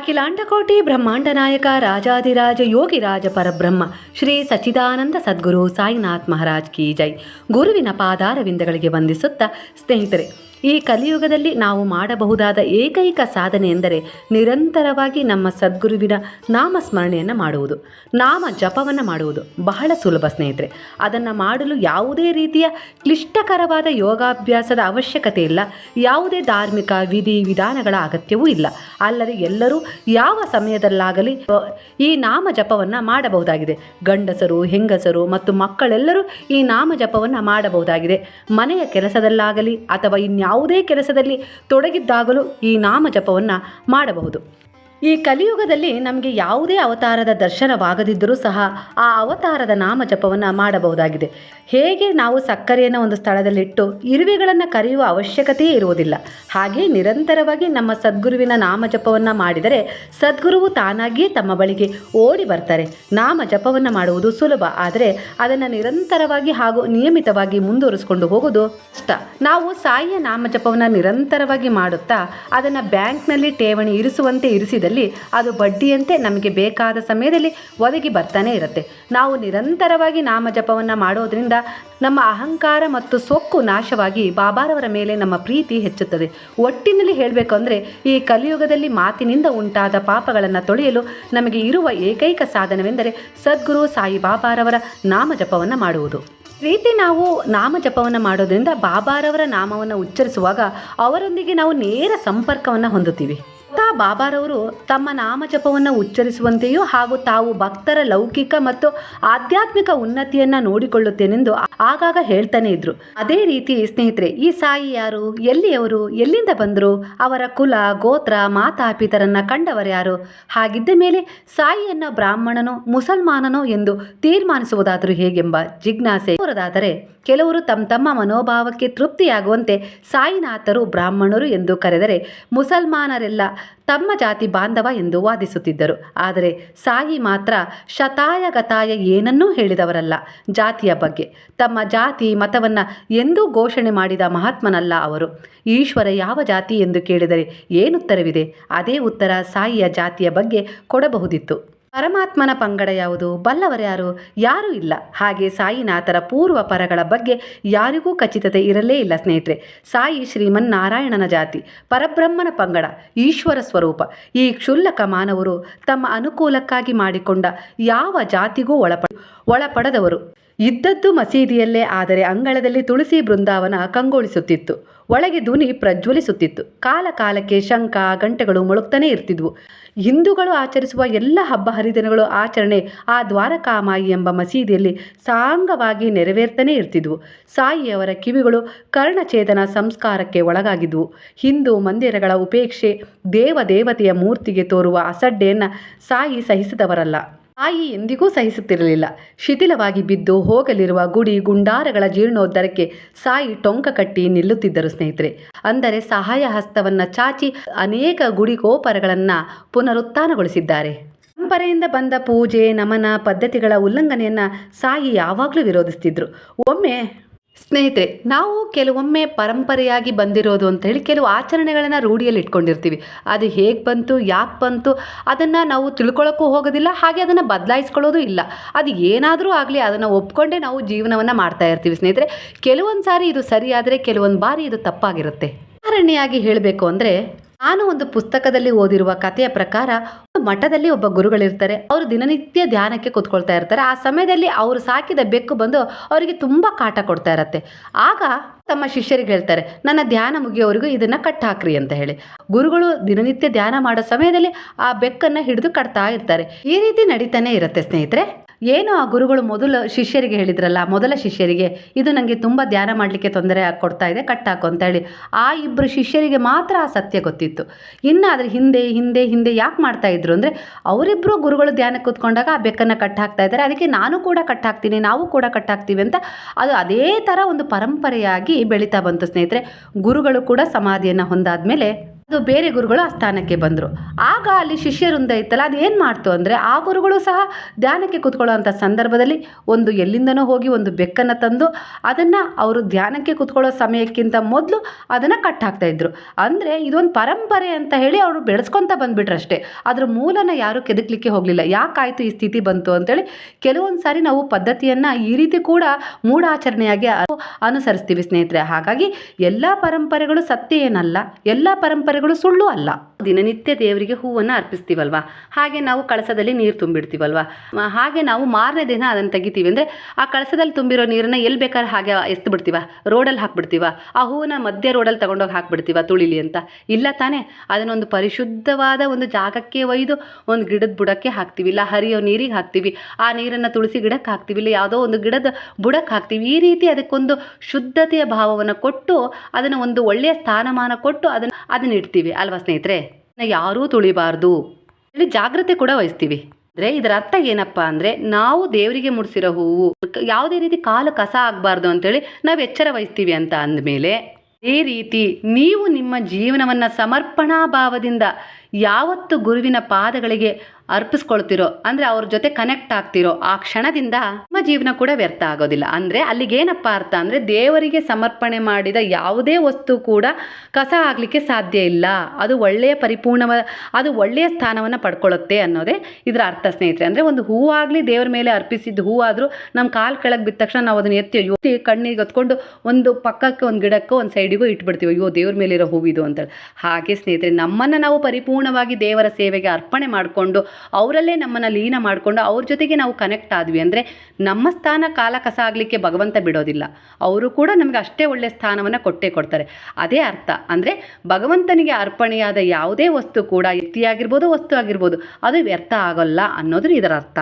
ಅಖಿಲಾಂಡಕೋಟಿ ಬ್ರಹ್ಮಾಂಡ ನಾಯಕ ರಾಜಾದಿರಾಜ ಯೋಗಿರಾಜ ಪರಬ್ರಹ್ಮ ಶ್ರೀ ಸಚ್ಚಿದಾನಂದ ಸದ್ಗುರು ಸಾಯಿನಾಥ್ ಮಹಾರಾಜ್ ಕಿ ಜೈ. ಗುರುವಿನ ಪಾದಾರವಿಂದಗಳಿಗೆ ವಂದಿಸುತ್ತಾ ಸ್ನೇಹಿತರೆ ಈ ಕಲಿಯುಗದಲ್ಲಿ ನಾವು ಮಾಡಬಹುದಾದ ಏಕೈಕ ಸಾಧನೆ ಎಂದರೆ ನಿರಂತರವಾಗಿ ನಮ್ಮ ಸದ್ಗುರುವಿನ ನಾಮಸ್ಮರಣೆಯನ್ನು ಮಾಡುವುದು. ನಾಮ ಜಪವನ್ನು ಮಾಡುವುದು. ಬಹಳ ಸುಲಭ ಸ್ನೇಹಿತರೆ. ಅದನ್ನು ಮಾಡಲು ಯಾವುದೇ ರೀತಿಯ ಕ್ಲಿಷ್ಟಕರವಾದ ಯೋಗಾಭ್ಯಾಸದ ಅವಶ್ಯಕತೆ ಇಲ್ಲ. ಯಾವುದೇ ಧಾರ್ಮಿಕ ವಿಧಿ ವಿಧಾನಗಳ ಅಗತ್ಯವೂ ಇಲ್ಲ. ಅಲ್ಲದೆ ಎಲ್ಲರೂ ಯಾವ ಸಮಯದಲ್ಲಾಗಲಿ ಈ ನಾಮ ಜಪವನ್ನು ಮಾಡಬಹುದಾಗಿದೆ. ಗಂಡಸರು, ಹೆಂಗಸರು ಮತ್ತು ಮಕ್ಕಳೆಲ್ಲರೂ ಈ ನಾಮ ಜಪವನ್ನು ಮಾಡಬಹುದಾಗಿದೆ. ಮನೆಯ ಕೆಲಸದಲ್ಲಾಗಲಿ ಅಥವಾ ಇನ್ಯಾವುದೇ ಕೆಲಸದಲ್ಲಿ ತೊಡಗಿದ್ದಾಗಲೂ ಈ ನಾಮ ಜಪವನ್ನು ಮಾಡಬಹುದು. ಈ ಕಲಿಯುಗದಲ್ಲಿ ನಮಗೆ ಯಾವುದೇ ಅವತಾರದ ದರ್ಶನವಾಗದಿದ್ದರೂ ಸಹ ಆ ಅವತಾರದ ನಾಮ ಜಪವನ್ನು ಮಾಡಬಹುದಾಗಿದೆ. ಹೇಗೆ ನಾವು ಸಕ್ಕರೆಯನ್ನು ಒಂದು ಸ್ಥಳದಲ್ಲಿಟ್ಟು ಇರುವೆಗಳನ್ನು ಕರೆಯುವ ಅವಶ್ಯಕತೆಯೇ ಇರುವುದಿಲ್ಲ. ಹಾಗೆ ನಿರಂತರವಾಗಿ ನಮ್ಮ ಸದ್ಗುರುವಿನ ನಾಮ ಜಪವನ್ನು ಮಾಡಿದರೆ ಸದ್ಗುರುವು ತಾನಾಗಿಯೇ ತಮ್ಮ ಬಳಿಗೆ ಓಡಿ ಬರ್ತಾರೆ. ನಾಮ ಜಪವನ್ನು ಮಾಡುವುದು ಸುಲಭ. ಆದರೆ ಅದನ್ನು ನಿರಂತರವಾಗಿ ಹಾಗೂ ನಿಯಮಿತವಾಗಿ ಮುಂದುವರಿಸಿಕೊಂಡು ಹೋಗುವುದು ಕಷ್ಟ. ನಾವು ಸಾಯಿಯ ನಾಮ ಜಪವನ್ನು ನಿರಂತರವಾಗಿ ಮಾಡುತ್ತಾ ಅದನ್ನು ಬ್ಯಾಂಕ್ನಲ್ಲಿ ಠೇವಣಿ ಇರಿಸುವಂತೆ ಇರಿಸಿದಲ್ಲಿ ಅದು ಬಡ್ಡಿಯಂತೆ ನಮಗೆ ಬೇಕಾದ ಸಮಯದಲ್ಲಿ ಒದಗಿ ಬರ್ತಾನೆ ಇರುತ್ತೆ. ನಾವು ನಿರಂತರವಾಗಿ ನಾಮ ಜಪವನ್ನು ಮಾಡೋದ್ರಿಂದ ನಮ್ಮ ಅಹಂಕಾರ ಮತ್ತು ಸೊಕ್ಕು ನಾಶವಾಗಿ ಬಾಬಾರವರ ಮೇಲೆ ನಮ್ಮ ಪ್ರೀತಿ ಹೆಚ್ಚುತ್ತದೆ. ಒಟ್ಟಿನಲ್ಲಿ ಹೇಳಬೇಕು ಅಂದರೆ ಈ ಕಲಿಯುಗದಲ್ಲಿ ಮಾತಿನಿಂದ ಉಂಟಾದ ಪಾಪಗಳನ್ನು ತೊಳೆಯಲು ನಮಗೆ ಇರುವ ಏಕೈಕ ಸಾಧನವೆಂದರೆ ಸದ್ಗುರು ಸಾಯಿ ಬಾಬಾರವರ ನಾಮ ಜಪವನ್ನು ಮಾಡುವುದು ರೀತಿ ನಾವು ನಾಮ ಜಪವನ್ನು ಮಾಡೋದರಿಂದ ಬಾಬಾರವರ ನಾಮವನ್ನು ಉಚ್ಚರಿಸುವಾಗ ಅವರೊಂದಿಗೆ ನಾವು ನೇರ ಸಂಪರ್ಕವನ್ನು ಹೊಂದುತ್ತೀವಿ. ಸ್ವತಃ ಬಾಬಾರವರು ತಮ್ಮ ನಾಮ ಜಪವನ್ನು ಉಚ್ಚರಿಸುವಂತೆಯೂ ಹಾಗೂ ತಾವು ಭಕ್ತರ ಲೌಕಿಕ ಮತ್ತು ಆಧ್ಯಾತ್ಮಿಕ ಉನ್ನತಿಯನ್ನ ನೋಡಿಕೊಳ್ಳುತ್ತೇನೆಂದು ಆಗಾಗ ಹೇಳ್ತಾನೆ ಇದ್ರು. ಅದೇ ರೀತಿ ಸ್ನೇಹಿತರೆ, ಈ ಸಾಯಿ ಯಾರು? ಎಲ್ಲಿಯವರು? ಎಲ್ಲಿಂದ ಬಂದರು? ಅವರ ಕುಲ, ಗೋತ್ರ ಮಾತಾಪಿತರನ್ನ ಕಂಡವರು ಯಾರು? ಹಾಗಿದ್ದ ಮೇಲೆ ಸಾಯಿಯನ್ನ ಬ್ರಾಹ್ಮಣನೋ, ಮುಸಲ್ಮಾನನೋ ಎಂದು ತೀರ್ಮಾನಿಸುವುದಾದರೂ ಹೇಗೆಂಬ ಜಿಜ್ಞಾಸೆ ಅವರದಾದರೆ ಕೆಲವರು ತಮ್ಮ ತಮ್ಮ ಮನೋಭಾವಕ್ಕೆ ತೃಪ್ತಿಯಾಗುವಂತೆ ಸಾಯಿನಾಥರು ಬ್ರಾಹ್ಮಣರು ಎಂದು ಕರೆದರೆ, ಮುಸಲ್ಮಾನರೆಲ್ಲ ತಮ್ಮ ಜಾತಿ ಬಾಂಧವ ಎಂದು ವಾದಿಸುತ್ತಿದ್ದರು. ಆದರೆ ಸಾಯಿ ಮಾತ್ರ ಶತಾಯ ಗತಾಯ ಏನನ್ನೂ ಹೇಳಿದವರಲ್ಲ. ಜಾತಿಯ ಬಗ್ಗೆ. ತಮ್ಮ ಜಾತಿ ಮತವನ್ನು ಎಂದೂ ಘೋಷಣೆ ಮಾಡಿದ ಮಹಾತ್ಮನಲ್ಲ ಅವರು. ಈಶ್ವರ ಯಾವ ಜಾತಿ ಎಂದು ಕೇಳಿದರೆ ಏನುತ್ತರವಿದೆ ಅದೇ ಉತ್ತರ ಸಾಯಿಯ ಜಾತಿಯ ಬಗ್ಗೆ ಕೊಡಬಹುದಿತ್ತು. ಪರಮಾತ್ಮನ ಪಂಗಡ ಯಾವುದು? ಬಲ್ಲವರ್ಯಾರು ಯಾರೂ? ಇಲ್ಲ. ಹಾಗೆ ಸಾಯಿನಾಥರ ಪೂರ್ವ ಪರಗಳ ಬಗ್ಗೆ ಯಾರಿಗೂ ಖಚಿತತೆ ಇರಲೇ ಇಲ್ಲ ಸ್ನೇಹಿತರೆ. ಸಾಯಿ ಶ್ರೀಮನ್ನಾರಾಯಣನ ಜಾತಿ, ಪರಬ್ರಹ್ಮನ ಪಂಗಡ, ಈಶ್ವರ ಸ್ವರೂಪ. ಈ ಕ್ಷುಲ್ಲಕ ಮಾನವರು ತಮ್ಮ ಅನುಕೂಲಕ್ಕಾಗಿ ಮಾಡಿಕೊಂಡ ಯಾವ ಜಾತಿಗೂ ಒಳಪ ಒಳಪಡದವರು. ಇದ್ದದ್ದು ಮಸೀದಿಯಲ್ಲೇ, ಆದರೆ ಅಂಗಳದಲ್ಲಿ ತುಳಸಿ ಬೃಂದಾವನ ಕಂಗೊಳಿಸುತ್ತಿತ್ತು. ಒಳಗೆ ಧ್ವನಿ ಪ್ರಜ್ವಲಿಸುತ್ತಿತ್ತು. ಕಾಲ ಕಾಲಕ್ಕೆ ಶಂಖ, ಗಂಟೆಗಳು ಮುಳುಗ್ತಾನೇ ಇರ್ತಿದ್ವು. ಹಿಂದೂಗಳು ಆಚರಿಸುವ ಎಲ್ಲ ಹಬ್ಬ ಹರಿದಿನಗಳು ಆಚರಣೆ ಆ ದ್ವಾರಕಾಮಾಯಿ ಎಂಬ ಮಸೀದಿಯಲ್ಲಿ ಸಾಂಗವಾಗಿ ನೆರವೇರ್ತಾನೆ ಇರ್ತಿದ್ವು. ಸಾಯಿಯವರ ಕಿವಿಗಳು ಕರ್ಣಚೇತನ ಸಂಸ್ಕಾರಕ್ಕೆ ಒಳಗಾಗಿದ್ವು. ಹಿಂದೂ ಮಂದಿರಗಳ ಉಪೇಕ್ಷೆ ದೇವ ದೇವತೆಯ ಮೂರ್ತಿಗೆ ತೋರುವ ಅಸಡ್ಡೆಯನ್ನು ಸಾಯಿ ಸಹಿಸಿದವರಲ್ಲ. ತಾಯಿ ಎಂದಿಗೂ ಸಹಿಸುತ್ತಿರಲಿಲ್ಲ. ಶಿಥಿಲವಾಗಿ ಬಿದ್ದು ಹೋಗಲಿರುವ ಗುಡಿ ಗುಂಡಾರಗಳ ಜೀರ್ಣೋದ್ಧಾರಕ್ಕೆ ಸಾಯಿ ಟೊಂಕ ಕಟ್ಟಿ ನಿಲ್ಲುತ್ತಿದ್ದರು ಸ್ನೇಹಿತರೆ. ಅಂದರೆ ಸಹಾಯ ಹಸ್ತವನ್ನು ಚಾಚಿ ಅನೇಕ ಗುಡಿ ಗೋಪರಗಳನ್ನು ಪುನರುತ್ಥಾನಗೊಳಿಸಿದ್ದಾರೆ. ಪರಂಪರೆಯಿಂದ ಬಂದ ಪೂಜೆ, ನಮನ ಪದ್ಧತಿಗಳ ಉಲ್ಲಂಘನೆಯನ್ನು ಸಾಯಿ ಯಾವಾಗಲೂ ವಿರೋಧಿಸ್ತಿದ್ರು. ಒಮ್ಮೆ ಸ್ನೇಹಿತರೆ, ನಾವು ಕೆಲವೊಮ್ಮೆ ಪರಂಪರೆಯಾಗಿ ಬಂದಿರೋದು ಅಂತ ಹೇಳಿ ಕೆಲವು ಆಚರಣೆಗಳನ್ನು ರೂಢಿಯಲ್ಲಿ ಇಟ್ಕೊಂಡಿರ್ತೀವಿ. ಅದು ಹೇಗೆ ಬಂತು, ಯಾಕೆ ಬಂತು, ಅದನ್ನು ನಾವು ತಿಳ್ಕೊಳ್ಳೋಕ್ಕೂ ಹೋಗೋದಿಲ್ಲ, ಹಾಗೆ ಅದನ್ನು ಬದಲಾಯಿಸ್ಕೊಳ್ಳೋದು ಇಲ್ಲ. ಅದು ಏನಾದರೂ ಆಗಲಿ, ಅದನ್ನು ಒಪ್ಕೊಂಡೇ ನಾವು ಜೀವನವನ್ನು ಮಾಡ್ತಾ ಇರ್ತೀವಿ ಸ್ನೇಹಿತರೆ. ಕೆಲವೊಂದು ಸಾರಿ ಇದು ಸರಿಯಾದರೆ, ಕೆಲವೊಂದು ಬಾರಿ ಇದು ತಪ್ಪಾಗಿರುತ್ತೆ. ಉದಾಹರಣೆಯಾಗಿ ಹೇಳಬೇಕು ಅಂದರೆ ನಾನು ಒಂದು ಪುಸ್ತಕದಲ್ಲಿ ಓದಿರುವ ಕಥೆಯ ಪ್ರಕಾರ ಮಠದಲ್ಲಿ ಒಬ್ಬ ಗುರುಗಳಿರ್ತಾರೆ. ಅವರು ದಿನನಿತ್ಯ ಧ್ಯಾನಕ್ಕೆ ಕೂತ್ಕೊಳ್ತಾ ಇರ್ತಾರೆ. ಆ ಸಮಯದಲ್ಲಿ ಅವರು ಸಾಕಿದ ಬೆಕ್ಕು ಬಂದು ಅವರಿಗೆ ತುಂಬ ಕಾಟ ಕೊಡ್ತಾ ಇರತ್ತೆ. ಆಗ ತಮ್ಮ ಶಿಷ್ಯರಿಗೆ ಹೇಳ್ತಾರೆ, ನನ್ನ ಧ್ಯಾನ ಮುಗಿಯೋವರೆಗೂ ಇದನ್ನು ಕಟ್ ಹಾಕ್ರಿ ಅಂತ ಹೇಳಿ. ಗುರುಗಳು ದಿನನಿತ್ಯ ಧ್ಯಾನ ಮಾಡೋ ಸಮಯದಲ್ಲಿ ಆ ಬೆಕ್ಕನ್ನು ಹಿಡಿದು ಕಟ್ತಾ ಇರ್ತಾರೆ. ಈ ರೀತಿ ನಡೀತಾನೆ ಇರುತ್ತೆ ಸ್ನೇಹಿತರೆ. ಏನು ಆ ಗುರುಗಳು ಮೊದಲು ಶಿಷ್ಯರಿಗೆ ಹೇಳಿದ್ರಲ್ಲ, ಮೊದಲ ಶಿಷ್ಯರಿಗೆ ಇದು ನನಗೆ ತುಂಬ ಧ್ಯಾನ ಮಾಡಲಿಕ್ಕೆ ತೊಂದರೆ ಕೊಡ್ತಾ ಇದೆ ಕಟ್ಟಾಕು ಅಂತ ಹೇಳಿ. ಆ ಇಬ್ಬರು ಶಿಷ್ಯರಿಗೆ ಮಾತ್ರ ಆ ಸತ್ಯ ಗೊತ್ತಿತ್ತು. ಇನ್ನು ಅದ್ರ ಹಿಂದೆ ಹಿಂದೆ ಹಿಂದೆ ಯಾಕೆ ಮಾಡ್ತಾ ಇದ್ರು ಅಂದರೆ ಅವರಿಬ್ಬರು ಗುರುಗಳು ಧ್ಯಾನಕ್ಕೆ ಕೂತ್ಕೊಂಡಾಗ ಆ ಬೆಕ್ಕನ್ನು ಕಟ್ ಹಾಕ್ತಾ ಇದ್ದಾರೆ. ಅದಕ್ಕೆ ನಾನು ಕೂಡ ಕಟ್ ಹಾಕ್ತೀನಿ, ನಾವು ಕೂಡ ಕಟ್ ಹಾಕ್ತೀವಿ ಅಂತ ಅದು ಅದೇ ಥರ ಒಂದು ಪರಂಪರೆಯಾಗಿ ಬೆಳೀತಾ ಬಂತು ಸ್ನೇಹಿತರೆ. ಗುರುಗಳು ಕೂಡ ಸಮಾಧಿಯನ್ನು ಹೊಂದಾದ್ಮೇಲೆ ಅದು ಬೇರೆ ಗುರುಗಳು ಆ ಸ್ಥಾನಕ್ಕೆ ಬಂದರು. ಆಗ ಅಲ್ಲಿ ಶಿಷ್ಯರುಂದ ಇತ್ತಲ್ಲ, ಅದು ಏನು ಮಾಡ್ತು ಅಂದರೆ ಆ ಗುರುಗಳು ಸಹ ಧ್ಯಾನಕ್ಕೆ ಕೂತ್ಕೊಳ್ಳೋ ಸಂದರ್ಭದಲ್ಲಿ ಒಂದು ಎಲ್ಲಿಂದನೋ ಹೋಗಿ ಒಂದು ಬೆಕ್ಕನ್ನು ತಂದು ಅದನ್ನು ಅವರು ಧ್ಯಾನಕ್ಕೆ ಕೂತ್ಕೊಳ್ಳೋ ಸಮಯಕ್ಕಿಂತ ಮೊದಲು ಅದನ್ನು ಕಟ್ ಹಾಕ್ತಾ ಇದ್ರು. ಅಂದರೆ ಇದೊಂದು ಪರಂಪರೆ ಅಂತ ಹೇಳಿ ಅವರು ಬೆಳೆಸ್ಕೊತ ಬಂದ್ಬಿಟ್ರು ಅಷ್ಟೇ ಅದ್ರ ಮೂಲನ ಯಾರೂ ಕೆದಕ್ಲಿಕ್ಕೆ ಹೋಗಲಿಲ್ಲ. ಯಾಕಾಯಿತು ಈ ಸ್ಥಿತಿ ಬಂತು ಅಂತೇಳಿ ಕೆಲವೊಂದು ಸಾರಿ ನಾವು ಪದ್ಧತಿಯನ್ನು ಈ ರೀತಿ ಕೂಡ ಮೂಢಾಚರಣೆಯಾಗಿ ಅನುಸರಿಸ್ತೀವಿ ಸ್ನೇಹಿತರೆ. ಹಾಗಾಗಿ ಎಲ್ಲ ಪರಂಪರೆಗಳು ಸತ್ಯ ಏನಲ್ಲ, ಎಲ್ಲ ಪರಂಪರೆಗಳು ಸುಳ್ಳು ಅಲ್ಲ. ದಿನನಿತ್ಯ ದೇವರಿಗೆ ಹೂವನ್ನು ಅರ್ಪಿಸ್ತೀವಲ್ವಾ? ಹಾಗೆ ನಾವು ಕಳಸದಲ್ಲಿ ನೀರು ತುಂಬಿಡ್ತೀವಲ್ವ? ಹಾಗೆ ನಾವು ಮಾರನೇ ದಿನ ಅದನ್ನು ತೆಗಿತೀವಿ ಅಂದರೆ ಆ ಕಳಸದಲ್ಲಿ ತುಂಬಿರೋ ನೀರನ್ನು ಎಲ್ಲಿ ಬೇಕಾದ್ರೆ ಹಾಗೆ ಎತ್ತು ಬಿಡ್ತೀವ ರೋಡಲ್ಲಿ ಹಾಕ್ಬಿಡ್ತೀವ? ಆ ಹೂವನ್ನ ಮಧ್ಯ ರೋಡಲ್ಲಿ ತಗೊಂಡೋಗಿ ಹಾಕ್ಬಿಡ್ತೀವ ತುಳಿಲಿ ಅಂತ? ಇಲ್ಲ ತಾನೇ. ಅದನ್ನೊಂದು ಪರಿಶುದ್ಧವಾದ ಒಂದು ಜಾಗಕ್ಕೆ ಒಯ್ದು ಒಂದು ಗಿಡದ ಬುಡಕ್ಕೆ ಹಾಕ್ತೀವಿ. ಇಲ್ಲ, ಹರಿಯೋ ನೀರಿಗೆ ಹಾಕ್ತೀವಿ. ಆ ನೀರನ್ನು ತುಳಸಿ ಗಿಡಕ್ಕೆ ಹಾಕ್ತೀವಿ. ಇಲ್ಲ, ಯಾವುದೋ ಒಂದು ಗಿಡದ ಬುಡಕ್ಕೆ ಹಾಕ್ತೀವಿ. ಈ ರೀತಿ ಅದಕ್ಕೊಂದು ಶುದ್ಧತೆಯ ಭಾವವನ್ನು ಕೊಟ್ಟು ಅದನ್ನು ಒಂದು ಒಳ್ಳೆಯ ಸ್ಥಾನಮಾನ ಕೊಟ್ಟು ಅದನ್ನು, ಅದನ್ನ ಇಡ್ತೀವಿ. ಅಲ್ವಾ ಸ್ನೇಹಿತರೆ? ಯಾರೂ ತುಳಿಬಾರ್ದು. ಹೇಳಿ ಜಾಗ್ರತೆ ಕೂಡ ವಹಿಸ್ತೀವಿ. ಅಂದರೆ ಇದರ ಅರ್ಥ ಏನಪ್ಪ ಅಂದರೆ ನಾವು ದೇವರಿಗೆ ಮುಡಿಸಿರೋ ಹೂವು, ಯಾವುದೇ ರೀತಿ ಕಾಲು ಕಸ ಆಗಬಾರ್ದು ಅಂತೇಳಿ ನಾವು ಎಚ್ಚರ ವಹಿಸ್ತೀವಿ ಅಂತ ಅಂದಮೇಲೆ ಈ ರೀತಿ ನೀವು ನಿಮ್ಮ ಜೀವನವನ್ನು ಸಮರ್ಪಣಾ ಭಾವದಿಂದ ಯಾವತ್ತು ಗುರುವಿನ ಪಾದಗಳಿಗೆ ಅರ್ಪಿಸ್ಕೊಳ್ತಿರೋ, ಅಂದರೆ ಅವ್ರ ಜೊತೆ ಕನೆಕ್ಟ್ ಆಗ್ತಿರೋ, ಆ ಕ್ಷಣದಿಂದ ನಮ್ಮ ಜೀವನ ಕೂಡ ವ್ಯರ್ಥ ಆಗೋದಿಲ್ಲ. ಅಂದರೆ ಅಲ್ಲಿಗೇನಪ್ಪ ಅರ್ಥ ಅಂದರೆ ದೇವರಿಗೆ ಸಮರ್ಪಣೆ ಮಾಡಿದ ಯಾವುದೇ ವಸ್ತು ಕೂಡ ಕಸ ಆಗಲಿಕ್ಕೆ ಸಾಧ್ಯ ಇಲ್ಲ. ಅದು ಒಳ್ಳೆಯ ಪರಿಪೂರ್ಣ ಅದು ಒಳ್ಳೆಯ ಸ್ಥಾನವನ್ನು ಪಡ್ಕೊಳ್ಳುತ್ತೆ ಅನ್ನೋದೇ ಇದರ ಅರ್ಥ ಸ್ನೇಹಿತರೆ. ಅಂದರೆ ಒಂದು ಹೂವಾಗಲಿ ದೇವರ ಮೇಲೆ ಅರ್ಪಿಸಿದ ಹೂವಾದರೂ ನಮ್ಮ ಕಾಲು ಕೆಳಗೆ ಬಿದ್ದ ತಕ್ಷಣ ನಾವು ಅದನ್ನ ಎತ್ತಿ ಯುವತಿ ಕಣ್ಣಿಗೆ ಹೊತ್ಕೊಂಡು ಒಂದು ಪಕ್ಕಕ್ಕೆ, ಒಂದು ಗಿಡಕ್ಕೋ, ಒಂದು ಸೈಡಿಗೂ ಇಟ್ಬಿಡ್ತೀವಿ. ಅಯ್ಯೋ, ದೇವ್ರ ಮೇಲಿರೋ ಹೂವಿದು ಅಂತೇಳಿ. ಹಾಗೆ ಸ್ನೇಹಿತರೆ, ನಮ್ಮನ್ನು ನಾವು ಪರಿಪೂರ್ಣವಾಗಿ ದೇವರ ಸೇವೆಗೆ ಅರ್ಪಣೆ ಮಾಡಿಕೊಂಡು ಅವರಲ್ಲೇ ನಮ್ಮನ್ನು ಲೀನ ಮಾಡಿಕೊಂಡು ಅವ್ರ ಜೊತೆಗೆ ನಾವು ಕನೆಕ್ಟ್ ಆದ್ವಿ. ಅಂದರೆ ನಮ್ಮ ಸ್ಥಾನ ಕಾಲ ಕಸ ಆಗಲಿಕ್ಕೆ ಭಗವಂತ ಬಿಡೋದಿಲ್ಲ. ಅವರು ಕೂಡ ನಮಗೆ ಅಷ್ಟೇ ಒಳ್ಳೆಯ ಸ್ಥಾನವನ್ನು ಕೊಟ್ಟೇ ಕೊಡ್ತಾರೆ. ಅದೇ ಅರ್ಥ. ಅಂದರೆ ಭಗವಂತನಿಗೆ ಅರ್ಪಣೆಯಾದ ಯಾವುದೇ ವಸ್ತು ಕೂಡ ವ್ಯಕ್ತಿಯಾಗಿರ್ಬೋದು ವಸ್ತು ಆಗಿರ್ಬೋದು, ಅದು ವ್ಯರ್ಥ ಆಗೋಲ್ಲ ಅನ್ನೋದು ಇದರ ಅರ್ಥ.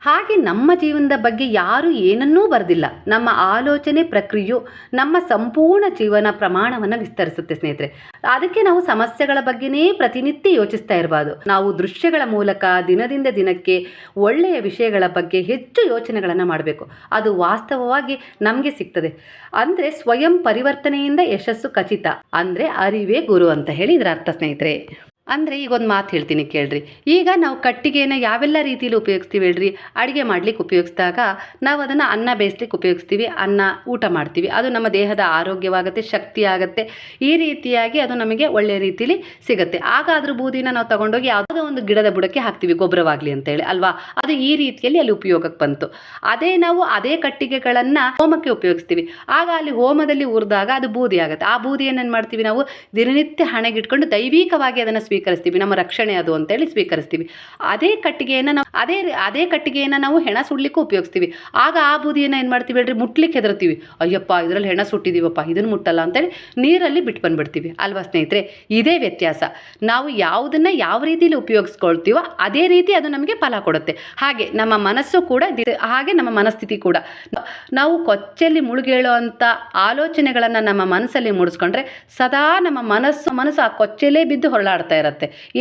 ಹಾಗೆ ನಮ್ಮ ಜೀವನದ ಬಗ್ಗೆ ಯಾರೂ ಏನನ್ನೂ ಬರೆದಿಲ್ಲ. ನಮ್ಮ ಆಲೋಚನೆ ಪ್ರಕ್ರಿಯೆಯು ನಮ್ಮ ಸಂಪೂರ್ಣ ಜೀವನ ಪ್ರಮಾಣವನ್ನು ವಿಸ್ತರಿಸುತ್ತೆ ಸ್ನೇಹಿತರೆ. ಅದಕ್ಕೆ ನಾವು ಸಮಸ್ಯೆಗಳ ಬಗ್ಗೆನೇ ಪ್ರತಿನಿತ್ಯ ಯೋಚಿಸ್ತಾ ಇರಬಾರ್ದು ನಾವು ದೃಶ್ಯಗಳ ಮೂಲಕ ದಿನದಿಂದ ದಿನಕ್ಕೆ ಒಳ್ಳೆಯ ವಿಷಯಗಳ ಬಗ್ಗೆ ಹೆಚ್ಚು ಯೋಚನೆಗಳನ್ನು ಮಾಡಬೇಕು. ಅದು ವಾಸ್ತವವಾಗಿ ನಮಗೆ ಸಿಗ್ತದೆ. ಅಂದರೆ ಸ್ವಯಂ ಪರಿವರ್ತನೆಯಿಂದ ಯಶಸ್ಸು ಖಚಿತ. ಅಂದರೆ ಅರಿವೇ ಗುರು ಅಂತ ಹೇಳಿ ಇದರ ಅರ್ಥ ಸ್ನೇಹಿತರೆ. ಅಂದರೆ ಈಗ ಒಂದು ಮಾತು ಹೇಳ್ತೀನಿ ಕೇಳ್ರಿ. ಈಗ ನಾವು ಕಟ್ಟಿಗೆನ ಯಾವೆಲ್ಲ ರೀತಿಯಲ್ಲಿ ಉಪಯೋಗಿಸ್ತೀವಿ ಹೇಳ್ರಿ? ಅಡುಗೆ ಮಾಡ್ಲಿಕ್ಕೆ ಉಪಯೋಗಿಸಿದಾಗ ನಾವು ಅದನ್ನು ಅನ್ನ ಬೇಯಿಸ್ಲಿಕ್ಕೆ ಉಪಯೋಗಿಸ್ತೀವಿ, ಅನ್ನ ಊಟ ಮಾಡ್ತೀವಿ. ಅದು ನಮ್ಮ ದೇಹದ ಆರೋಗ್ಯವಾಗುತ್ತೆ ಶಕ್ತಿ ಆಗುತ್ತೆ ಈ ರೀತಿಯಾಗಿ ಅದು ನಮಗೆ ಒಳ್ಳೆಯ ರೀತಿಯಲ್ಲಿ ಸಿಗುತ್ತೆ. ಆಗ ಅದ್ರ ಬೂದಿನ ನಾವು ತಗೊಂಡೋಗಿ ಯಾವುದೋ ಒಂದು ಗಿಡದ ಬುಡಕ್ಕೆ ಹಾಕ್ತೀವಿ ಗೊಬ್ಬರವಾಗಲಿ ಅಂತೇಳಿ, ಅಲ್ವಾ? ಅದು ಈ ರೀತಿಯಲ್ಲಿ ಅಲ್ಲಿ ಉಪಯೋಗಕ್ಕೆ ಬಂತು. ಅದೇ ನಾವು ಅದೇ ಕಟ್ಟಿಗೆಗಳನ್ನು ಹೋಮಕ್ಕೆ ಉಪಯೋಗಿಸ್ತೀವಿ. ಆಗ ಅಲ್ಲಿ ಹೋಮದಲ್ಲಿ ಉರಿದಾಗ ಅದು ಬೂದಿ ಆಗುತ್ತೆ. ಆ ಬೂದಿಯನ್ನು ಮಾಡ್ತೀವಿ ನಾವು? ದಿನನಿತ್ಯ ಹಣೆಗಿಟ್ಕೊಂಡು ದೈವಿಕವಾಗಿ ಅದನ್ನು ಸ್ವೀಕರಿಸ್ತೀವಿ, ನಮ್ಮ ರಕ್ಷಣೆ ಅದು ಅಂತೇಳಿ ಸ್ವೀಕರಿಸ್ತೀವಿ. ಅದೇ ಕಟ್ಟಿಗೆಯನ್ನು ನಾವು, ಅದೇ ಅದೇ ಕಟ್ಟಿಗೆಯನ್ನು ನಾವು ಹೆಣ ಸುಡ್ಲಿಕ್ಕೂ ಉಪಯೋಗಿಸ್ತೀವಿ. ಆಗ ಆ ಬೂದಿಯನ್ನು ಏನು ಮಾಡ್ತೀವಿ ಹೇಳ್ರಿ? ಮುಟ್ಲಿಕ್ಕೆ ಹೆದರ್ತೀವಿ. ಅಯ್ಯಪ್ಪ, ಇದರಲ್ಲಿ ಹೆಣ ಸುಟ್ಟಿದೀವಪ್ಪ ಇದನ್ನು ಮುಟ್ಟಲ್ಲ ಅಂತೇಳಿ ನೀರಲ್ಲಿ ಬಿಟ್ಟು ಬಂದ್ಬಿಡ್ತೀವಿ. ಅಲ್ವಾ ಸ್ನೇಹಿತರೆ? ಇದೇ ವ್ಯತ್ಯಾಸ. ನಾವು ಯಾವುದನ್ನು ಯಾವ ರೀತಿಯಲ್ಲಿ ಉಪಯೋಗಿಸ್ಕೊಳ್ತೀವೋ ಅದೇ ರೀತಿ ಅದು ನಮಗೆ ಫಲ ಕೊಡುತ್ತೆ. ಹಾಗೆ ನಮ್ಮ ಮನಸ್ಸು ಕೂಡ ಹಾಗೆ ನಮ್ಮ ಮನಸ್ಥಿತಿ ಕೂಡ. ನಾವು ಕೊಚ್ಚಲ್ಲಿ ಮುಳುಗೇಳೋ ಅಂತ ಆಲೋಚನೆಗಳನ್ನು ನಮ್ಮ ಮನಸ್ಸಲ್ಲಿ ಮೂಡಿಸ್ಕೊಂಡ್ರೆ ಸದಾ ನಮ್ಮ ಮನಸ್ಸು ಮನಸ್ಸು ಆ ಕೊಚ್ಚಲೇ ಬಿದ್ದು ಹೊರಳಾಡ್ತಾ ಇರುತ್ತೆ.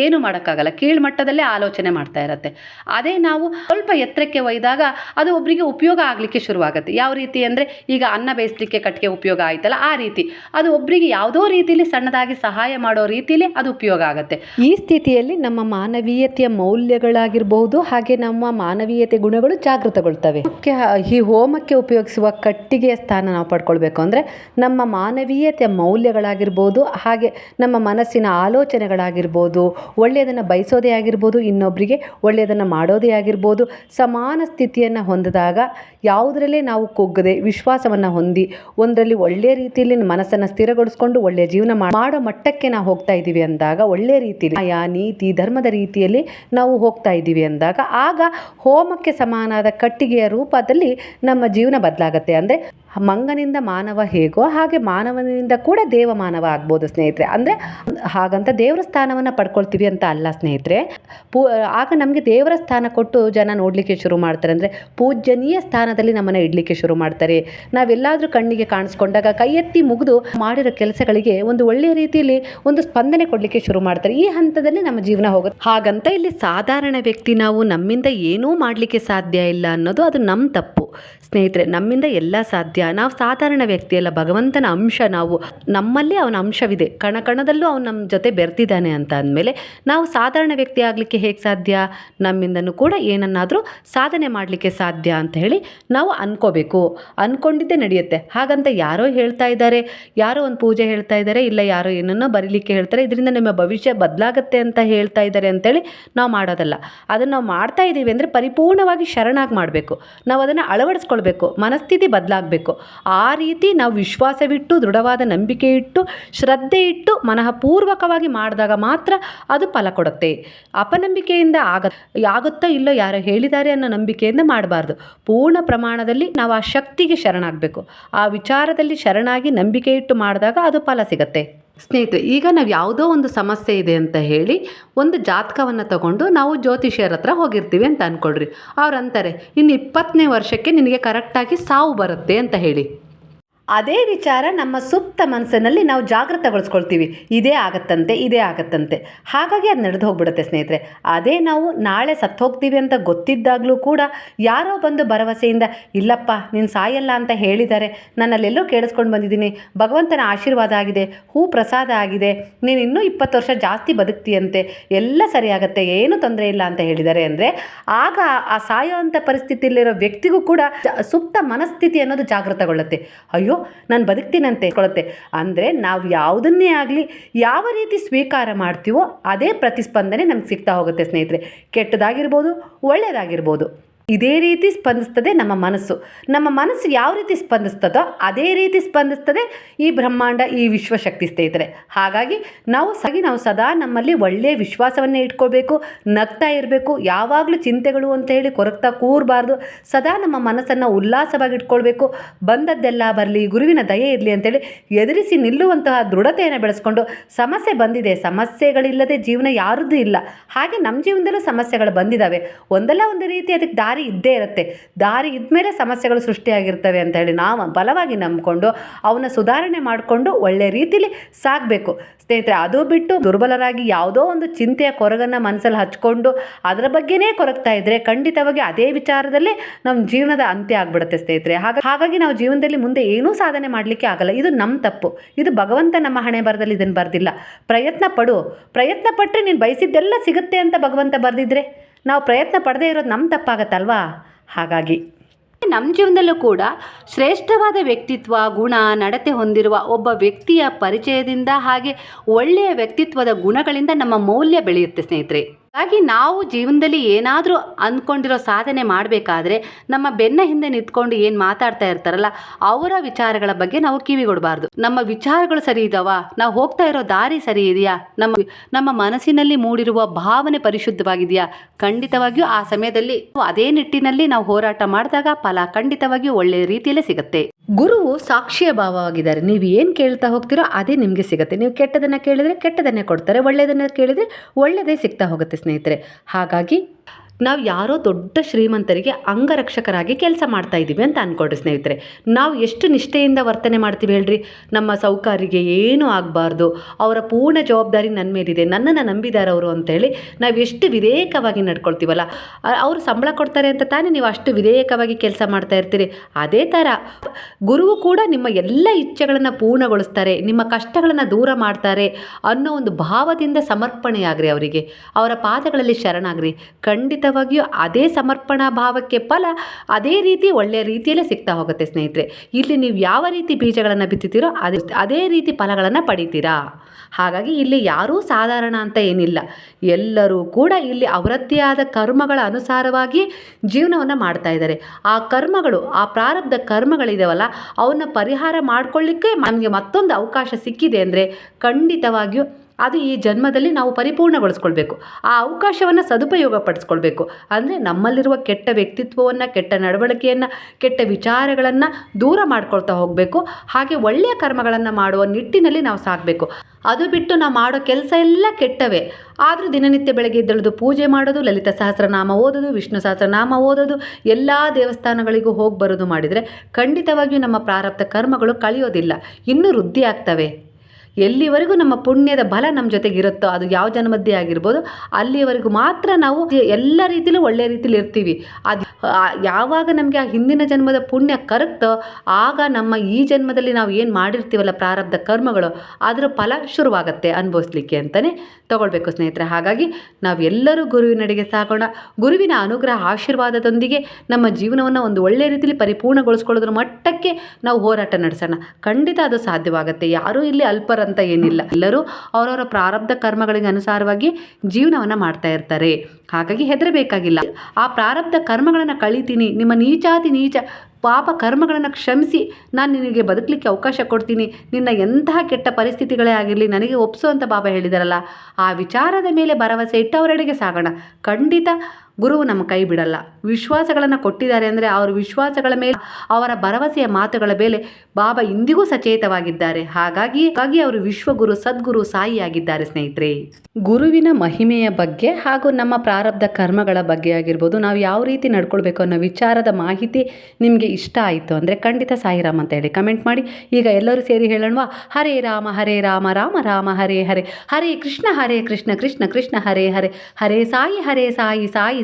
ಏನು ಮಾಡೋಕ್ಕಾಗಲ್ಲ. ಕೀಳ್ಮಟ್ಟದಲ್ಲೇ ಆಲೋಚನೆ ಮಾಡ್ತಾ ಇರತ್ತೆ. ಅದೇ ನಾವು ಸ್ವಲ್ಪ ಎತ್ತರಕ್ಕೆ ಒಯ್ದಾಗ ಅದು ಒಬ್ಬರಿಗೆ ಉಪಯೋಗ ಆಗಲಿಕ್ಕೆ ಶುರುವಾಗುತ್ತೆ. ಯಾವ ರೀತಿ ಅಂದರೆ ಈಗ ಅನ್ನ ಬೇಯಿಸಲಿಕ್ಕೆ ಕಟ್ಟಿಗೆ ಉಪಯೋಗ ಆಯ್ತಲ್ಲ, ಆ ರೀತಿ. ಅದು ಒಬ್ಬರಿಗೆ ಯಾವುದೋ ರೀತಿಯಲ್ಲಿ ಸಣ್ಣದಾಗಿ ಸಹಾಯ ಮಾಡೋ ರೀತಿಯಲ್ಲಿ ಅದು ಉಪಯೋಗ ಆಗುತ್ತೆ. ಈ ಸ್ಥಿತಿಯಲ್ಲಿ ನಮ್ಮ ಮಾನವೀಯತೆಯ ಮೌಲ್ಯಗಳಾಗಿರಬಹುದು ಹಾಗೆ ನಮ್ಮ ಮಾನವೀಯತೆ ಗುಣಗಳು ಜಾಗೃತಗೊಳ್ತವೆ. ಈ ಹೋಮಕ್ಕೆ ಉಪಯೋಗಿಸುವ ಕಟ್ಟಿಗೆಯ ಸ್ಥಾನ ನಾವು ಪಡ್ಕೊಳ್ಬೇಕು ಅಂದರೆ ನಮ್ಮ ಮಾನವೀಯತೆಯ ಮೌಲ್ಯಗಳಾಗಿರ್ಬೋದು, ಹಾಗೆ ನಮ್ಮ ಮನಸ್ಸಿನ ಆಲೋಚನೆಗಳಾಗಿರ್ಬೋದು. ಒಳ್ಳೆಯದನ್ನು ಬಯಸೋದೇ ಆಗಿರ್ಬೋದು ಇನ್ನೊಬ್ಬರಿಗೆ ಒಳ್ಳೆಯದನ್ನು ಮಾಡೋದೇ ಆಗಿರ್ಬೋದು, ಸಮಾನ ಸ್ಥಿತಿಯನ್ನು ಹೊಂದಿದಾಗ ಯಾವುದರಲ್ಲೇ ನಾವು ಕುಗ್ಗದೆ ವಿಶ್ವಾಸವನ್ನು ಹೊಂದಿ, ಒಂದರಲ್ಲಿ ಒಳ್ಳೆಯ ರೀತಿಯಲ್ಲಿ ಮನಸ್ಸನ್ನು ಸ್ಥಿರಗೊಳಿಸ್ಕೊಂಡು ಒಳ್ಳೆಯ ಜೀವನ ಮಾಡೋ ಮಟ್ಟಕ್ಕೆ ನಾವು ಹೋಗ್ತಾ ಇದ್ದೀವಿ ಅಂದಾಗ ಒಳ್ಳೆಯ ರೀತಿಯಲ್ಲಿ ಆಯಾ ನೀತಿ, ಧರ್ಮದ ರೀತಿಯಲ್ಲಿ ನಾವು ಹೋಗ್ತಾ ಇದ್ದೀವಿ ಅಂದಾಗ ಆಗ ಹೋಮಕ್ಕೆ ಸಮಾನಾದ ಕಟ್ಟಿಗೆಯ ರೂಪದಲ್ಲಿ ನಮ್ಮ ಜೀವನ ಬದಲಾಗತ್ತೆ. ಅಂದರೆ ಮಂಗನಿಂದ ಮಾನವ ಹೇಗೋ ಹಾಗೆ ಮಾನವನಿಂದ ಕೂಡ ದೇವ ಮಾನವ ಆಗ್ಬೋದು ಸ್ನೇಹಿತರೆ. ಅಂದರೆ ಹಾಗಂತ ದೇವರ ಸ್ಥಾನವನ್ನು ಪಡ್ಕೊಳ್ತೀವಿ ಅಂತ ಅಲ್ಲ ಸ್ನೇಹಿತರೆ. ಪೂ, ಆಗ ನಮಗೆ ದೇವರ ಸ್ಥಾನ ಕೊಟ್ಟು ಜನ ನೋಡಲಿಕ್ಕೆ ಶುರು ಮಾಡ್ತಾರೆ. ಅಂದರೆ ಪೂಜ್ಯನೀಯ ಸ್ಥಾನದಲ್ಲಿ ನಮ್ಮನ್ನು ಇಡಲಿಕ್ಕೆ ಶುರು ಮಾಡ್ತಾರೆ. ನಾವೆಲ್ಲಾದರೂ ಕಣ್ಣಿಗೆ ಕಾಣಿಸ್ಕೊಂಡಾಗ ಕೈ ಎತ್ತಿ ಮುಗಿದು ಮಾಡಿರೋ ಕೆಲಸಗಳಿಗೆ ಒಂದು ಒಳ್ಳೆಯ ರೀತಿಯಲ್ಲಿ ಒಂದು ಸ್ಪಂದನೆ ಕೊಡಲಿಕ್ಕೆ ಶುರು ಮಾಡ್ತಾರೆ. ಈ ಹಂತದಲ್ಲಿ ನಮ್ಮ ಜೀವನ ಹೋಗುತ್ತೆ. ಹಾಗಂತ ಇಲ್ಲಿ ಸಾಧಾರಣ ವ್ಯಕ್ತಿ ನಾವು ನಮ್ಮಿಂದ ಏನೂ ಮಾಡಲಿಕ್ಕೆ ಸಾಧ್ಯ ಇಲ್ಲ ಅನ್ನೋದು ಅದು ನಮ್ಮ ತಪ್ಪು. ಸ್ನೇಹಿತರೆ, ನಮ್ಮಿಂದ ಎಲ್ಲ ಸಾಧ್ಯ. ನಾವು ಸಾಧಾರಣ ವ್ಯಕ್ತಿಯಲ್ಲ, ಭಗವಂತನ ಅಂಶ ನಾವು, ನಮ್ಮಲ್ಲಿ ಅವನ ಅಂಶವಿದೆ. ಕಣ ಕಣದಲ್ಲೂ ಅವನು ನಮ್ಮ ಜೊತೆ ಬೆರ್ತಿದ್ದಾನೆ ಅಂತ ಅಂದಮೇಲೆ, ನಾವು ಸಾಧಾರಣ ವ್ಯಕ್ತಿ ಆಗಲಿಕ್ಕೆ ಹೇಗೆ ಸಾಧ್ಯ? ನಮ್ಮಿಂದನೂ ಕೂಡ ಏನನ್ನಾದರೂ ಸಾಧನೆ ಮಾಡಲಿಕ್ಕೆ ಸಾಧ್ಯ ಅಂತ ಹೇಳಿ ನಾವು ಅನ್ಕೋಬೇಕು. ಅಂದ್ಕೊಂಡಿದ್ದೇ ನಡೆಯುತ್ತೆ. ಹಾಗಂತ ಯಾರೋ ಹೇಳ್ತಾ ಇದ್ದಾರೆ, ಯಾರೋ ಒಂದು ಪೂಜೆ ಹೇಳ್ತಾ ಇದ್ದಾರೆ, ಇಲ್ಲ ಯಾರೋ ಏನನ್ನೋ ಬರೀಲಿಕ್ಕೆ ಹೇಳ್ತಾರೆ, ಇದರಿಂದ ನಿಮ್ಮ ಭವಿಷ್ಯ ಬದಲಾಗುತ್ತೆ ಅಂತ ಹೇಳ್ತಾ ಇದ್ದಾರೆ ಅಂತೇಳಿ ನಾವು ಮಾಡೋದಲ್ಲ. ಅದನ್ನು ನಾವು ಮಾಡ್ತಾ ಇದ್ದೀವಿ ಅಂದರೆ ಪರಿಪೂರ್ಣವಾಗಿ ಶರಣಾಗಿ ಮಾಡಬೇಕು. ನಾವು ಅದನ್ನು ಅಳವಡಿಸ್ಕೊಳ್ಬೇಕು, ಮನಸ್ಥಿತಿ ಬದಲಾಗಬೇಕು. ಆ ರೀತಿ ನಾವು ವಿಶ್ವಾಸವಿಟ್ಟು, ದೃಢವಾದ ನಂಬಿಕೆ ಇಟ್ಟು, ಶ್ರದ್ಧೆ ಇಟ್ಟು, ಮನಃಪೂರ್ವಕವಾಗಿ ಮಾಡಿದಾಗ ಮಾತ್ರ ಅದು ಫಲ ಕೊಡುತ್ತೆ. ಅಪನಂಬಿಕೆಯಿಂದ ಆಗ, ಆಗುತ್ತೋ ಇಲ್ಲೋ ಯಾರೋ ಹೇಳಿದ್ದಾರೆ ಅನ್ನೋ ನಂಬಿಕೆಯಿಂದ ಮಾಡಬಾರ್ದು. ಪೂರ್ಣ ಪ್ರಮಾಣದಲ್ಲಿ ನಾವು ಆ ಶಕ್ತಿಗೆ ಶರಣಾಗಬೇಕು. ಆ ವಿಚಾರದಲ್ಲಿ ಶರಣಾಗಿ ನಂಬಿಕೆ ಇಟ್ಟು ಮಾಡಿದಾಗ ಅದು ಫಲ ಸಿಗತ್ತೆ. ಸ್ನೇಹಿತರೆ, ಈಗ ನಾವು ಯಾವುದೋ ಒಂದು ಸಮಸ್ಯೆ ಇದೆ ಅಂತ ಹೇಳಿ ಒಂದು ಜಾತಕವನ್ನು ತಗೊಂಡು ನಾವು ಜ್ಯೋತಿಷ್ಯರ ಹತ್ರ ಹೋಗಿರ್ತೀವಿ ಅಂತ ಅಂದ್ಕೊಳ್ರಿ ಅವ್ರು ಅಂತಾರೆ, ಇನ್ನು ಇಪ್ಪತ್ತನೇ ವರ್ಷಕ್ಕೆ ನಿನಗೆ ಕರೆಕ್ಟಾಗಿ ಸಾವು ಬರುತ್ತೆ ಅಂತ ಹೇಳಿ. ಅದೇ ವಿಚಾರ ನಮ್ಮ ಸುಪ್ತ ಮನಸ್ಸಿನಲ್ಲಿ ನಾವು ಜಾಗೃತಗೊಳಿಸ್ಕೊಳ್ತೀವಿ ಇದೇ ಆಗತ್ತಂತೆ ಇದೇ ಆಗತ್ತಂತೆ. ಹಾಗಾಗಿ ಅದು ನಡೆದು ಹೋಗ್ಬಿಡುತ್ತೆ ಸ್ನೇಹಿತರೆ. ಅದೇ ನಾವು ನಾಳೆ ಸತ್ತು ಹೋಗ್ತೀವಿ ಅಂತ ಗೊತ್ತಿದ್ದಾಗಲೂ ಕೂಡ ಯಾರೋ ಬಂದು ಭರವಸೆಯಿಂದ, ಇಲ್ಲಪ್ಪ, ನೀನು ಸಾಯಲ್ಲ ಅಂತ ಹೇಳಿದ್ದಾರೆ. ನನ್ನಲ್ಲೆಲ್ಲೋ ಕೇಳಿಸ್ಕೊಂಡು ಬಂದಿದ್ದೀನಿ. ಭಗವಂತನ ಆಶೀರ್ವಾದ ಆಗಿದೆ. ಹೂ ಪ್ರಸಾದ ಆಗಿದೆ. ನೀನು ಇನ್ನೂ ಇಪ್ಪತ್ತು ವರ್ಷ ಜಾಸ್ತಿ ಬದುಕ್ತೀಯಂತೆ. ಎಲ್ಲ ಸರಿಯಾಗತ್ತೆ. ಏನೂ ತೊಂದರೆ ಇಲ್ಲ ಅಂತ ಹೇಳಿದ್ದಾರೆ. ಅಂದರೆ ಆಗ ಆ ಸಾಯೋ ಅಂಥ ಪರಿಸ್ಥಿತಿಯಲ್ಲಿರೋ ವ್ಯಕ್ತಿಗೂ ಕೂಡ ಸುಪ್ತ ಮನಸ್ಥಿತಿ ಅನ್ನೋದು ಜಾಗೃತಗೊಳ್ಳುತ್ತೆ ಅಯ್ಯೋ ನಾನು ಬದುಕ್ತೀನಂತೆ ಕೊಳುತ್ತೆ ಅಂದರೆ ನಾವು ಯಾವುದನ್ನೇ ಆಗಲಿ ಯಾವ ರೀತಿ ಸ್ವೀಕಾರ ಮಾಡ್ತೀವೋ ಅದೇ ಪ್ರತಿಸ್ಪಂದನೆ ನಮ್ಗೆ ಸಿಗ್ತಾ ಹೋಗುತ್ತೆ ಸ್ನೇಹಿತರೆ. ಕೆಟ್ಟದಾಗಿರ್ಬೋದು ಒಳ್ಳೆಯದಾಗಿರ್ಬೋದು ಇದೇ ರೀತಿ ಸ್ಪಂದಿಸ್ತದೆ ನಮ್ಮ ಮನಸ್ಸು. ನಮ್ಮ ಮನಸ್ಸು ಯಾವ ರೀತಿ ಸ್ಪಂದಿಸ್ತದೋ ಅದೇ ರೀತಿ ಸ್ಪಂದಿಸ್ತದೆ ಈ ಬ್ರಹ್ಮಾಂಡ, ಈ ವಿಶ್ವಶಕ್ತಿ ಸ್ನೇಹಿತರೆ. ಹಾಗಾಗಿ ನಾವು ಸಗಿ, ನಾವು ಸದಾ ನಮ್ಮಲ್ಲಿ ಒಳ್ಳೆಯ ವಿಶ್ವಾಸವನ್ನೇ ಇಟ್ಕೊಳ್ಬೇಕು, ನಗ್ತಾ ಇರಬೇಕು, ಯಾವಾಗಲೂ ಚಿಂತೆಗಳು ಅಂತ ಹೇಳಿ ಕೊರಗ್ತಾ ಕೂರಬಾರ್ದು. ಸದಾ ನಮ್ಮ ಮನಸ್ಸನ್ನು ಉಲ್ಲಾಸವಾಗಿ ಇಟ್ಕೊಳ್ಬೇಕು. ಬಂದದ್ದೆಲ್ಲ ಬರಲಿ, ಗುರುವಿನ ದಯೆ ಇರಲಿ ಅಂತೇಳಿ ಎದುರಿಸಿ ನಿಲ್ಲುವಂತಹ ದೃಢತೆಯನ್ನು ಬೆಳೆಸ್ಕೊಂಡು ಸಮಸ್ಯೆ ಬಂದಿದೆ, ಸಮಸ್ಯೆಗಳಿಲ್ಲದೆ ಜೀವನ ಯಾರದ್ದು ಇಲ್ಲ. ಹಾಗೆ ನಮ್ಮ ಜೀವನದಲ್ಲೂ ಸಮಸ್ಯೆಗಳು ಬಂದಿದ್ದಾವೆ. ಒಂದಲ್ಲ ಒಂದು ರೀತಿ ಅದಕ್ಕೆ ದಾರಿ ಇದ್ದೇ ಇರುತ್ತೆ. ದಾರಿ ಇದ್ಮೇಲೆ ಸಮಸ್ಯೆಗಳು ಸೃಷ್ಟಿಯಾಗಿರ್ತವೆ ಅಂತ ಹೇಳಿ ನಾವು ಬಲವಾಗಿ ನಂಬಿಕೊಂಡು ಅವನ್ನ ಸುಧಾರಣೆ ಮಾಡಿಕೊಂಡು ಒಳ್ಳೆ ರೀತಿಲಿ ಸಾಗಬೇಕು. ಸ್ನೇಹಿತರೆ, ಅದು ಬಿಟ್ಟು ದುರ್ಬಲರಾಗಿ ಯಾವುದೋ ಒಂದು ಚಿಂತೆಯ ಕೊರಗನ್ನು ಮನಸ್ಸಲ್ಲಿ ಹಚ್ಕೊಂಡು ಅದರ ಬಗ್ಗೆನೇ ಕೊರಗ್ತಾ ಇದ್ದರೆ ಖಂಡಿತವಾಗಿ ಅದೇ ವಿಚಾರದಲ್ಲಿ ನಮ್ಮ ಜೀವನದ ಅಂತ್ಯ ಆಗ್ಬಿಡುತ್ತೆ ಸ್ನೇಹಿತರೆ. ಹಾಗ, ಹಾಗಾಗಿ ನಾವು ಜೀವನದಲ್ಲಿ ಮುಂದೆ ಏನೂ ಸಾಧನೆ ಮಾಡಲಿಕ್ಕೆ ಆಗಲ್ಲ. ಇದು ನಮ್ಮ ತಪ್ಪು. ಇದು ಭಗವಂತ ನಮ್ಮ ಹಣೆ ಬರದಲ್ಲಿ ಇದನ್ನು ಬರೆದಿಲ್ಲ. ಪ್ರಯತ್ನ ಪಡು. ಪ್ರಯತ್ನ ಪಟ್ಟರೆ ನೀನು ಬಯಸಿದ್ದೆಲ್ಲ ಸಿಗುತ್ತೆ ಅಂತ ಭಗವಂತ ಬರೆದಿದ್ರೆ. ನಾವು ಪ್ರಯತ್ನ ಪಡದೇ ಇರೋದು ನಮ್ಮ ತಪ್ಪಾಗತ್ತಲ್ವಾ? ಹಾಗಾಗಿ. ನಮ್ಮ ಜೀವನದಲ್ಲೂ ಕೂಡ ಶ್ರೇಷ್ಠವಾದ ವ್ಯಕ್ತಿತ್ವ, ಗುಣ, ನಡತೆ ಹೊಂದಿರುವ ಒಬ್ಬ ವ್ಯಕ್ತಿಯ ಪರಿಚಯದಿಂದ ಹಾಗೆ ಒಳ್ಳೆಯ ವ್ಯಕ್ತಿತ್ವದ ಗುಣಗಳಿಂದ ನಮ್ಮ ಮೌಲ್ಯ ಬೆಳೆಯುತ್ತೆ ಸ್ನೇಹಿತರೆ. ಹಾಗಾಗಿ ನಾವು ಜೀವನದಲ್ಲಿ ಏನಾದರೂ ಅಂದ್ಕೊಂಡಿರೋ ಸಾಧನೆ ಮಾಡಬೇಕಾದ್ರೆ ನಮ್ಮ ಬೆನ್ನ ಹಿಂದೆ ನಿಂತ್ಕೊಂಡು ಏನು ಮಾತಾಡ್ತಾ ಇರ್ತಾರಲ್ಲ, ಅವರ ವಿಚಾರಗಳ ಬಗ್ಗೆ ನಾವು ಕಿವಿಗೊಡಬಾರ್ದು ನಮ್ಮ ವಿಚಾರಗಳು ಸರಿ ಇದಾವ? ನಾವು ಹೋಗ್ತಾ ಇರೋ ದಾರಿ ಸರಿ ಇದೆಯಾ? ನಮ್ಮ ನಮ್ಮ ಮನಸ್ಸಿನಲ್ಲಿ ಮೂಡಿರುವ ಭಾವನೆ ಪರಿಶುದ್ಧವಾಗಿದೆಯಾ? ಖಂಡಿತವಾಗಿಯೂ ಆ ಸಮಯದಲ್ಲಿ ಅದೇ ನಿಟ್ಟಿನಲ್ಲಿ ನಾವು ಹೋರಾಟ ಮಾಡಿದಾಗ ಫಲ ಖಂಡಿತವಾಗಿಯೂ ಒಳ್ಳೆಯ ರೀತಿಯಲ್ಲೇ ಸಿಗುತ್ತೆ. ಗುರುವು ಸಾಕ್ಷಿಯ ಭಾವವಾಗಿದ್ದಾರೆ ನೀವು ಏನು ಕೇಳ್ತಾ ಹೋಗ್ತೀರೋ ಅದೇ ನಿಮಗೆ ಸಿಗುತ್ತೆ. ನೀವು ಕೆಟ್ಟದನ್ನು ಕೇಳಿದರೆ ಕೆಟ್ಟದನ್ನೇ ಕೊಡ್ತಾರೆ. ಒಳ್ಳೆಯದನ್ನು ಕೇಳಿದರೆ ಒಳ್ಳೆಯದೇ ಸಿಗ್ತಾ ಹೋಗುತ್ತೆ ಸ್ನೇಹಿತರೆ. ಹಾಗಾಗಿ ನಾವು ಯಾರೋ ದೊಡ್ಡ ಶ್ರೀಮಂತರಿಗೆ ಅಂಗರಕ್ಷಕರಾಗಿ ಕೆಲಸ ಮಾಡ್ತಾ ಇದ್ದೀವಿ ಅಂತ ಅಂದ್ಕೊಡ್ರಿ ಸ್ನೇಹಿತರೆ. ನಾವು ಎಷ್ಟು ನಿಷ್ಠೆಯಿಂದ ವರ್ತನೆ ಮಾಡ್ತೀವಿ ಹೇಳ್ರಿ. ನಮ್ಮ ಸೌಕಾರಿಗೆ ಏನೂ ಆಗಬಾರ್ದು. ಅವರ ಪೂರ್ಣ ಜವಾಬ್ದಾರಿ ನನ್ನ ಮೇಲಿದೆ. ನನ್ನನ್ನು ನಂಬಿದ್ದಾರೆ ಅವರು ಅಂತೇಳಿ ನಾವು ಎಷ್ಟು ವಿಧೇಯಕವಾಗಿ ನಡ್ಕೊಳ್ತೀವಲ್ಲ. ಅವರು ಸಂಬಳ ಕೊಡ್ತಾರೆ ಅಂತ ತಾನೇ ನೀವು ಅಷ್ಟು ವಿಧೇಯಕವಾಗಿ ಕೆಲಸ ಮಾಡ್ತಾ ಇರ್ತೀರಿ. ಅದೇ ಥರ ಗುರುವು ಕೂಡ ನಿಮ್ಮ ಎಲ್ಲ ಇಚ್ಛೆಗಳನ್ನು ಪೂರ್ಣಗೊಳಿಸ್ತಾರೆ. ನಿಮ್ಮ ಕಷ್ಟಗಳನ್ನು ದೂರ ಮಾಡ್ತಾರೆ ಅನ್ನೋ ಒಂದು ಭಾವದಿಂದ ಸಮರ್ಪಣೆಯಾಗ್ರಿ ಅವರಿಗೆ. ಅವರ ಪಾದಗಳಲ್ಲಿ ಶರಣಾಗ್ರಿ. ಖಂಡಿತವಾಗಿಯೂ ಅದೇ ಸಮರ್ಪಣಾ ಭಾವಕ್ಕೆ ಫಲ, ಅದೇ ರೀತಿ ಒಳ್ಳೆಯ ರೀತಿಯಲ್ಲೇ ಸಿಗ್ತಾ ಹೋಗುತ್ತೆ ಸ್ನೇಹಿತರೆ. ಇಲ್ಲಿ ನೀವು ಯಾವ ರೀತಿ ಬೀಜಗಳನ್ನು ಬಿತ್ತುತ್ತೀರೋ ಅದೇ ಅದೇ ರೀತಿ ಫಲಗಳನ್ನು ಪಡಿತೀರಾ? ಹಾಗಾಗಿ ಇಲ್ಲಿ ಯಾರೂ ಸಾಧಾರಣ ಅಂತ ಏನಿಲ್ಲ. ಎಲ್ಲರೂ ಕೂಡ ಇಲ್ಲಿ ಅವರದ್ದೇ ಆದ ಕರ್ಮಗಳ ಅನುಸಾರವಾಗಿ ಜೀವನವನ್ನು ಮಾಡ್ತಾ ಇದ್ದಾರೆ. ಆ ಕರ್ಮಗಳು, ಆ ಪ್ರಾರಬ್ಧ ಕರ್ಮಗಳಿದಾವಲ್ಲ, ಅವನ್ನ ಪರಿಹಾರ ಮಾಡಿಕೊಳ್ಳಿಕ್ಕೆ ನಮಗೆ ಮತ್ತೊಂದು ಅವಕಾಶ ಸಿಕ್ಕಿದೆ ಅಂದರೆ ಖಂಡಿತವಾಗಿಯೂ ಅದು ಈ ಜನ್ಮದಲ್ಲಿ ನಾವು ಪರಿಪೂರ್ಣಗೊಳಿಸ್ಕೊಳ್ಬೇಕು. ಆ ಅವಕಾಶವನ್ನು ಸದುಪಯೋಗ ಪಡಿಸ್ಕೊಳ್ಬೇಕು ಅಂದರೆ ನಮ್ಮಲ್ಲಿರುವ ಕೆಟ್ಟ ವ್ಯಕ್ತಿತ್ವವನ್ನು, ಕೆಟ್ಟ ನಡವಳಿಕೆಯನ್ನು, ಕೆಟ್ಟ ವಿಚಾರಗಳನ್ನು ದೂರ ಮಾಡ್ಕೊಳ್ತಾ ಹೋಗಬೇಕು. ಹಾಗೆ ಒಳ್ಳೆಯ ಕರ್ಮಗಳನ್ನು ಮಾಡುವ ನಿಟ್ಟಿನಲ್ಲಿ ನಾವು ಸಾಗಬೇಕು. ಅದು ಬಿಟ್ಟು ನಾವು ಮಾಡೋ ಕೆಲಸ ಎಲ್ಲ ಕೆಟ್ಟವೇ. ಆದರೂ ದಿನನಿತ್ಯ ಬೆಳಗ್ಗೆ ಎದ್ದೇಳೋದು, ಪೂಜೆ ಮಾಡೋದು, ಲಲಿತ ಸಹಸ್ರನಾಮ ಓದೋದು, ವಿಷ್ಣು ಸಹಸ್ರನಾಮ ಓದೋದು, ಎಲ್ಲ ದೇವಸ್ಥಾನಗಳಿಗೂ ಹೋಗಿ ಬರೋದು ಮಾಡಿದರೆ ಖಂಡಿತವಾಗಿಯೂ ನಮ್ಮ ಪ್ರಾರಬ್ಧ ಕರ್ಮಗಳು ಕಳೆಯೋದಿಲ್ಲ. ಇನ್ನೂ ವೃದ್ಧಿ ಆಗ್ತವೆ. ಎಲ್ಲಿವರೆಗೂ ನಮ್ಮ ಪುಣ್ಯದ ಬಲ ನಮ್ಮ ಜೊತೆಗೆ ಇರುತ್ತೋ, ಅದು ಯಾವ ಜನ್ಮದ್ದೇ ಆಗಿರ್ಬೋದು ಅಲ್ಲಿವರೆಗೂ ಮಾತ್ರ ನಾವು ಎಲ್ಲ ರೀತಿಲೂ ಒಳ್ಳೆಯ ರೀತಿಲಿ ಇರ್ತೀವಿ. ಅದು ಯಾವಾಗ ನಮಗೆ ಆ ಹಿಂದಿನ ಜನ್ಮದ ಪುಣ್ಯ ಕರಗ್ತೋ, ಆಗ ನಮ್ಮ ಈ ಜನ್ಮದಲ್ಲಿ ನಾವು ಏನು ಮಾಡಿರ್ತೀವಲ್ಲ ಪ್ರಾರಬ್ಧ ಕರ್ಮಗಳು, ಅದರ ಫಲ ಶುರುವಾಗುತ್ತೆ ಅನುಭವಿಸ್ಲಿಕ್ಕೆ ಅಂತಲೇ ತಗೊಳ್ಬೇಕು ಸ್ನೇಹಿತರೆ. ಹಾಗಾಗಿ ನಾವೆಲ್ಲರೂ ಗುರುವಿನಡೆಗೆ ಸಾಗೋಣ. ಗುರುವಿನ ಅನುಗ್ರಹ ಆಶೀರ್ವಾದದೊಂದಿಗೆ ನಮ್ಮ ಜೀವನವನ್ನು ಒಂದು ಒಳ್ಳೆಯ ರೀತಿಯಲ್ಲಿ ಪರಿಪೂರ್ಣಗೊಳಿಸ್ಕೊಳ್ಳೋದ್ರ ಮಟ್ಟಕ್ಕೆ ನಾವು ಹೋರಾಟ ನಡೆಸೋಣ. ಖಂಡಿತ ಅದು ಸಾಧ್ಯವಾಗುತ್ತೆ. ಯಾರೂ ಇಲ್ಲಿ ಅಲ್ಪರಂತ ಏನಿಲ್ಲ. ಎಲ್ಲರೂ ಅವರವರ ಪ್ರಾರಬ್ಧ ಕರ್ಮಗಳಿಗೆ ಅನುಸಾರವಾಗಿ ಜೀವನವನ್ನು ಮಾಡ್ತಾ ಇರ್ತಾರೆ. ಹಾಗಾಗಿ ಹೆದರಬೇಕಾಗಿಲ್ಲ. ಆ ಪ್ರಾರಬ್ಧ ಕರ್ಮಗಳನ್ನು ಕಳಿತೀನಿ. ನಿಮ್ಮ ನೀಚಾತಿ ನೀಚ ಪಾಪ ಕರ್ಮಗಳನ್ನು ಕ್ಷಮಿಸಿ ನಾನು ನಿನಗೆ ಬದುಕಲಿಕ್ಕೆ ಅವಕಾಶ ಕೊಡ್ತೀನಿ. ನಿನ್ನ ಎಂತಹ ಕೆಟ್ಟ ಪರಿಸ್ಥಿತಿಗಳೇ ಆಗಿರಲಿ, ನನಗೆ ಒಪ್ಸು ಅಂತ ಬಾಬಾ ಹೇಳಿದಾರಲ್ಲ. ಆ ವಿಚಾರದ ಮೇಲೆ ಭರವಸೆ ಇಟ್ಟು ಅವರೆಡೆಗೆ ಸಾಗೋಣ. ಖಂಡಿತ ಗುರುವು ನಮ್ಮ ಕೈ ಬಿಡಲ್ಲ. ವಿಶ್ವಾಸಗಳನ್ನು ಕೊಟ್ಟಿದ್ದಾರೆ ಅಂದರೆ ಅವರ ವಿಶ್ವಾಸಗಳ ಮೇಲೆ, ಅವರ ಭರವಸೆಯ ಮಾತುಗಳ ಮೇಲೆ ಬಾಬಾ ಇಂದಿಗೂ ಸಚೇತವಾಗಿದ್ದಾರೆ. ಹಾಗಾಗಿ ಹಾಗಾಗಿ ಅವರು ವಿಶ್ವಗುರು, ಸದ್ಗುರು, ಸಾಯಿಯಾಗಿದ್ದಾರೆ ಸ್ನೇಹಿತರೆ. ಗುರುವಿನ ಮಹಿಮೆಯ ಬಗ್ಗೆ ಹಾಗೂ ನಮ್ಮ ಪ್ರಾರಬ್ಧ ಕರ್ಮಗಳ ಬಗ್ಗೆ ಆಗಿರ್ಬೋದು, ನಾವು ಯಾವ ರೀತಿ ನಡ್ಕೊಳ್ಬೇಕು ಅನ್ನೋ ವಿಚಾರದ ಮಾಹಿತಿ ನಿಮಗೆ ಇಷ್ಟ ಆಯಿತು ಅಂದರೆ ಖಂಡಿತ ಸಾಯಿರಾಮ್ ಅಂತ ಹೇಳಿ ಕಮೆಂಟ್ ಮಾಡಿ. ಈಗ ಎಲ್ಲರೂ ಸೇರಿ ಹೇಳೋಣವಾ? ಹರೇ ರಾಮ ಹರೇ ರಾಮ ರಾಮ ರಾಮ, ಹರೇ ಹರೇ. ಹರೇ ಕೃಷ್ಣ ಹರೇ ಕೃಷ್ಣ ಕೃಷ್ಣ ಕೃಷ್ಣ, ಹರೇ ಹರೇ. ಹರೇ ಸಾಯಿ ಹರೇ ಸಾಯಿ ಸಾಯಿ